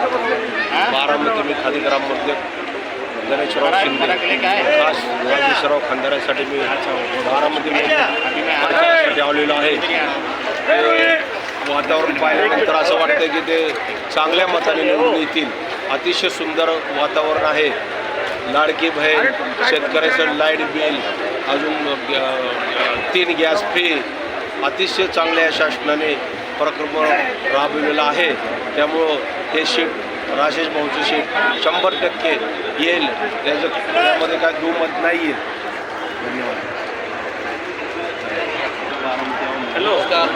बारामती मी खादी ग्राममध्ये गणेशराव शिंदे. खास राजेशराव खंदाऱ्यासाठी मी बारामती प्रचारासाठी आलेलो आहे. ते वातावरण पाहिल्यानंतर असं वाटतं की ते चांगल्या मताने निवडून येतील. अतिशय सुंदर वातावरण आहे. लाडकी बहीण शेतकऱ्याचं लाइट बिल अजून तीन गॅस फ्री अतिशय चांगल्या शासनाने उपक्रम राबविलेला आहे. त्यामुळं हे सीट राजेश भाऊचं सीट शंभर टक्के येईल. त्याचं त्यामध्ये काय दुमत नाही येईल धन्यवाद. नमस्कार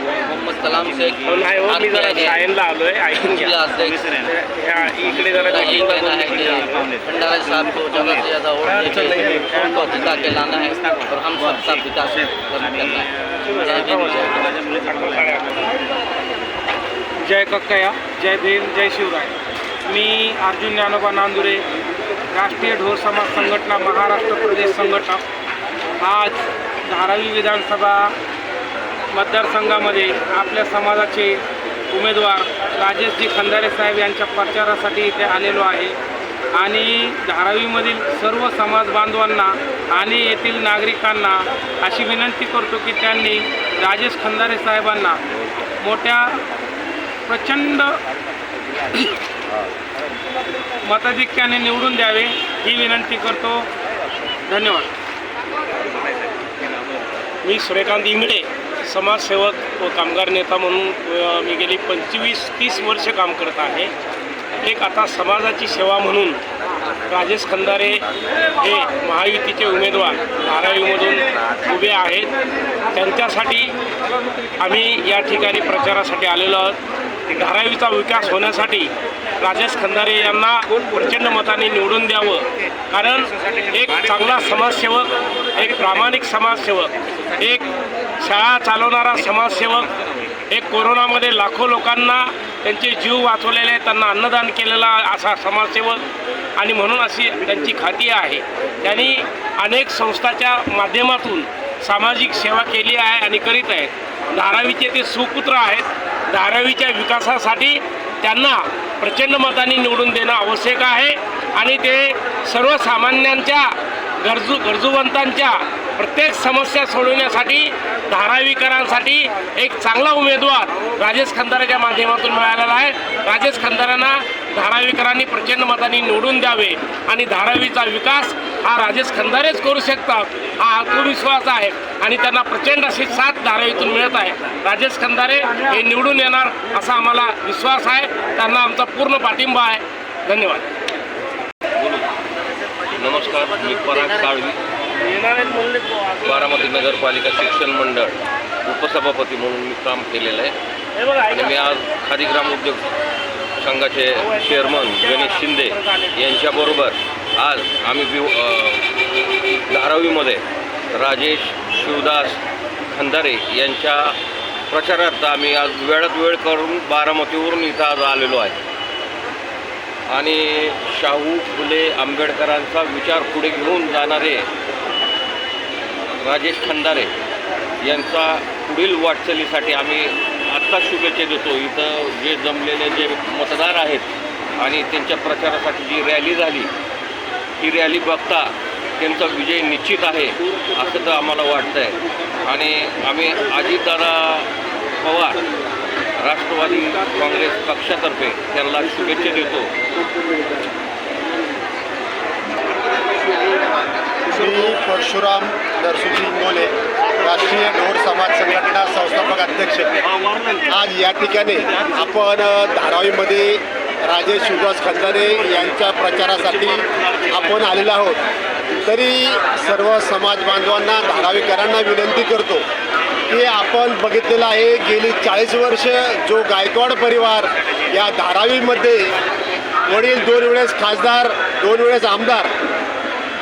मोहम्मद कलाम शेख. नाही हो मी जरा सायनला आलोय ऐकून घ्या. इकडे जरा है भंडारा साहब को ज़्यादा से ज़्यादा उनको जिता के लाना है और हम विकास करना है जय कक्कया जय भीम जय शिवराय. मी अर्जुन ज्ञानोबा नांदुरे राष्ट्रीय ढोर समाज संघटना महाराष्ट्र प्रदेश संघटक आज धारावी विधानसभा मतदारसंघामध्ये आपल्या समाजाचे उमेदवार राजेशजी खंदारे साहेब यांच्या प्रचारासाठी इथे आलेलो आहे. आणि धारावीमधील सर्व समाज बांधवांना आणि येथील नागरिकांना अशी विनंती करतो की त्यांनी राजेश खंदारे साहेबांना मोठ्या प्रचंड मताधिक्याने निवडून द्यावे ही विनंती करतो. धन्यवाद. मी सूर्यकांत इंगडे समाजसेवक व कामगार नेता म्हणून मी गेली पंचवीस तीस वर्ष काम करत आहे. एक आता समाजाची सेवा म्हणून राजेश खंदारे हे महायुतीचे उमेदवार धारावीमधून उभे आहेत. त्यांच्यासाठी आम्ही या ठिकाणी प्रचारासाठी आलेलो आहोत. धारावीचा विकास होण्यासाठी राजेश खंदारे यांना प्रचंड मताने निवडून द्यावं. कारण एक चांगला समाजसेवक एक प्रामाणिक समाजसेवक एक शाळा चालवणारा समाजसेवक एक कोरोनामध्ये लाखो लोकांना त्यांचे जीव वाचवलेले त्यांना अन्नदान केलेला असा समाजसेवक आणि म्हणून अशी त्यांची खाती आहे. त्यांनी अनेक संस्थाच्या माध्यमातून सामाजिक सेवा केली आहे आणि करीत आहेत. धारावीचे ते सुपुत्र आहेत. धारावीच्या विकासासाठी त्यांना प्रचंड मताने निवडून देणं आवश्यक आहे. आणि ते सर्वसामान्यांच्या गरजू गरजूवंतांच्या प्रत्येक समस्या सोडवण्यासाठी धारावीकरांसाठी एक चांगला उमेदवार राजेश खंदाराच्या माध्यमातून मिळालेला आहे. राजेश खंदारांना धारावीकरांनी प्रचंड मतांनी निवडून द्यावे आणि धारावीचा विकास हा राजेश खंदारेच करू शकतात हा आत्मविश्वास आहे. आणि त्यांना प्रचंड अशी साथ धारावीतून मिळत आहे. राजेश खंदारे हे निवडून येणार असा आम्हाला विश्वास आहे. त्यांना आमचा पूर्ण पाठिंबा आहे. धन्यवाद. नमस्कार मी पराग साळवी बारामती नगरपालिका शिक्षण मंडळ उपसभापती म्हणून मी काम केलेलं आहे. आणि मी आज खादी ग्राम उद्योग संघाचे चेअरमन गणेश शिंदे यांच्याबरोबर आज आम्ही विव धारावीमध्ये राजेश शिवदास खंदारे यांच्या प्रचारार्थ आम्ही आज वेळात वेळ करून बारामतीवरून इथं आज आलेलो आहे. आणि शाहू फुले आंबेडकरांचा विचार पुढे घेऊन जाणारे राजेश खंदारे यांचा पुढील वाटचालीसाठी आम्ही आत्ता शुभेच्छा देतो. इथं जे जमलेले जे मतदार आहेत आणि त्यांच्या प्रचारासाठी जी रॅली झाली ही रॅली बघता त्यांचा विजय निश्चित आहे असं तर आम्हाला वाटतं आहे आणि आम्ही अजितदादा पवार राष्ट्रवादी काँग्रेस पक्षातर्फे त्यांना शुभेच्छा देतो. मी परशुराम दर्शुजी इंगोले राष्ट्रीय गौर समाज संघटना संस्थापक अध्यक्ष. आज या ठिकाणी आपण धारावीमध्ये राजेश शिवदास खंदारे यांच्या प्रचारासाठी आपण आलेलो आहोत. तरी सर्व समाज बांधवांना धारावीकरांना विनंती करतो की आपण बघितलेलं आहे गेली चाळीस वर्ष जो गायकवाड परिवार या धारावीमध्ये वडील दोन वेळेस खासदार दोन वेळेस आमदार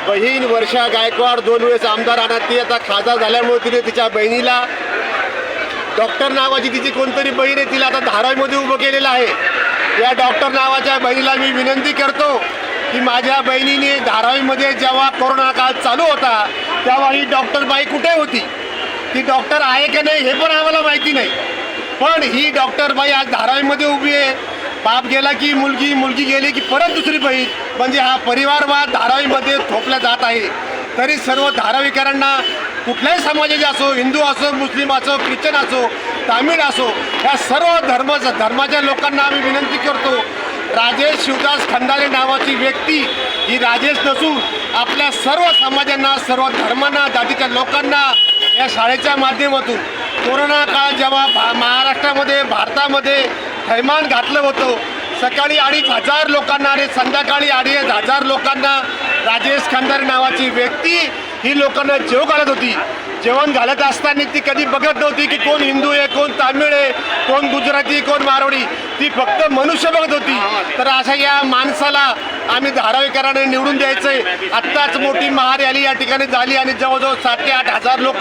बहीण वर्षा गायकवाड दोन वेळेस आमदार आणा ती आता खासदार झाल्यामुळे तिने तिच्या बहिणीला डॉक्टर नावाची तिची कोणतरी बहीण आहे तिला आता धारावीमध्ये उभं केलेलं आहे. या डॉक्टर नावाच्या बहिणीला मी विनंती करतो की माझ्या बहिणीने धारावीमध्ये जेव्हा कोरोना काळ चालू होता तेव्हा ही डॉक्टर बाई कुठे होती? ती डॉक्टर आहे की नाही हे पण आम्हाला माहिती नाही. पण ही डॉक्टर बाई आज धारावीमध्ये उभी आहे. बाप गेला की मुलगी मुलगी गेली की परत दुसरी बहीण. म्हणजे हा परिवारवाद धारावीमध्ये थोपला जात आहे. तरी सर्व धारावीकरांना कुठल्याही समाजाचे असो हिंदू असो मुस्लिम असो ख्रिश्चन असो तामिळ असो या सर्व धर्म धर्माच्या लोकांना आम्ही विनंती करतो राजेश शिवदास खंडारे नावाची व्यक्ती ही राजेश नसून आपल्या सर्व समाजांना सर्व धर्मांना जातीच्या लोकांना या शाळेच्या माध्यमातून कोरोना काळ जेव्हा भा महाराष्ट्रामध्ये भारतामध्ये थैमान घातलं होतं. सकाळी अडीच हजार लोकांना आणि संध्याकाळी अडीच हजार लोकांना राजेश खंडारे नावाची व्यक्ती ही लोकांना जेव घालत होती. जेवण घालत असताना ती कधी बघत नव्हती की कोण हिंदू आहे कोण तामिळ आहे कोण गुजराती कोण मारवाडी ती फक्त मनुष्य बघत होती. तर अशा या माणसाला आम्ही धारावीकराने निवडून द्यायचंय. आत्ताच मोठी महारॅली या ठिकाणी झाली आणि जवळजवळ सात ते आठ हजार लोक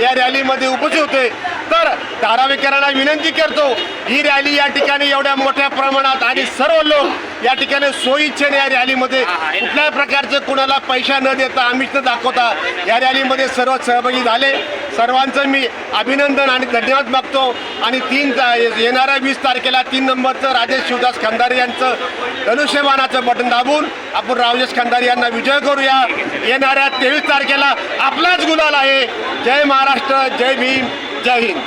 या रॅलीमध्ये उपस्थित होते. तर धारावीकरांना विनंती करतो ही रॅली या ठिकाणी एवढ्या मोठ्या प्रमाणात आणि सर्व लोक या ठिकाणी सोयीच्छेने या रॅलीमध्ये कुठल्याही प्रकारचं कुणाला पैसा न देता आमिष न दाखवता या रॅलीमध्ये सर्व सहभागी झाले. सर्वांचं मी अभिनंदन आणि धन्यवाद मागतो. आणि तीन येणाऱ्या वीस तारखेला तीन नंबरचं राजेश शिवदास खंदारे यांचं धनुष्यबाणाचं बटन दाबून आपण राजेश खंदारे यांना विजय करूया. येणाऱ्या तेवीस तारखेला आपलाच गुलाल आहे. जय महाराष्ट्र जय भीम. जय हिंद.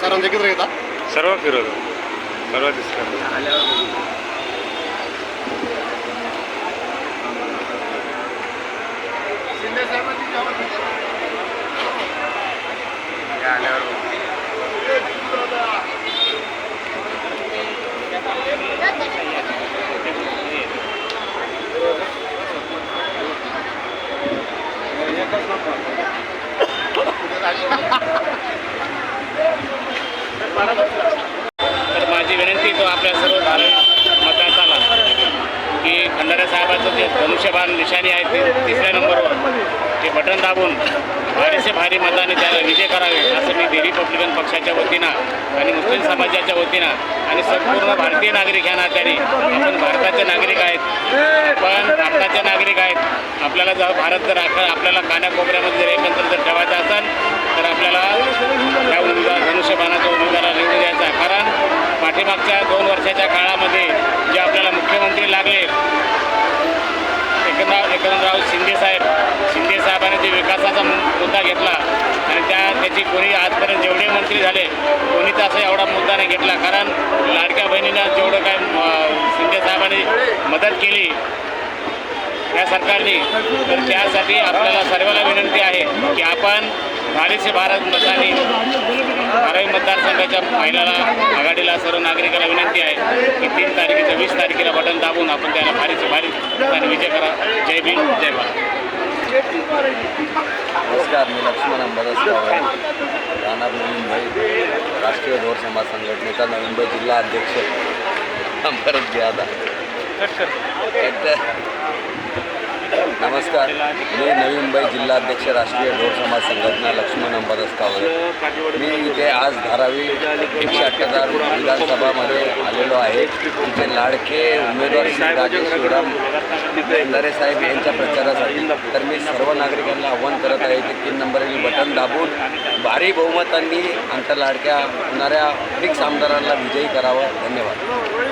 सर्वांचे किती येतात सर्व फिरवलं सर्व दिसतं. तर माझी विनंती तो आपल्या सर्व धार्मिक मतदाराला की खंडारे साहेबाचं जे धनुष्यबाण निशाणी आहे ते तिसऱ्या नंबरवर लागून बटन भारीसे भारी मताने त्याला विजय करावे असं मी रिपब्लिकन पक्षाच्या वतीनं आणि मुस्लिम समाजाच्या वतीनं आणि संपूर्ण भारतीय नागरिक ह्या नात्याने आपण भारताचे नागरिक आहेत आपण भारताचे नागरिक आहेत आपल्याला जर भारत जर आखा- आपल्याला कानाकोपऱ्यामध्ये जर एकत्र जर ठेवायचं असेल तर आपल्याला त्या उमेदवार धनुष्यबाणाचा उमेदवाराला निवडून द्यायचा आहे. कारण पाठीमागच्या दोन वर्षाच्या काळामध्ये साहेबांनी जे विकासाचा मुद्दा घेतला. आणि त्या त्याची कोणी आजपर्यंत जेवढे मंत्री झाले कोणीच असा एवढा मुद्दा नाही घेतला. कारण लाडक्या बहिणीनं जेवढं काय शिंदे साहेबांनी मदत केली या सरकारने तर त्यासाठी आपल्याला सर्वांना विनंती आहे की आपण भारीचे भारत मताने बारावी मतदारसंघाच्या महिलाला आघाडीला सर्व नागरिकांना विनंती आहे की तीन तारखेचं वीस तारखेला बटन दाबून आपण त्याला भारीचे भारी विजय करा. जय भीम जय भारत. नमस्कार मी लक्ष्मण अंबादास गावळे राहणार मुंबई. राष्ट्रीय ढोर समाज संघटनेचा नवी मुंबई जिल्हा अध्यक्ष. करत घ्या आता. नमस्कार. मी नवी मुंबई जिल्हाध्यक्ष राष्ट्रीय ढोर समाज संघटना लक्ष्मण अंबादास कावळे. मी इथे आज धारावी एकशे अठ्ठ्याहत्तर विधानसभामध्ये आलेलो आहे. तिथे लाडके उमेदवार श्री नरेसाहेब शिवराम साहेब यांच्या प्रचारासाठी. तर मी सर्व नागरिकांना आव्हान करत आहे की तीन नंबरवरील बटन दाबून भारी बहुमतांनी आमच्या लाडक्या होणाऱ्या फिक्स आमदारांना विजयी करावं. धन्यवाद.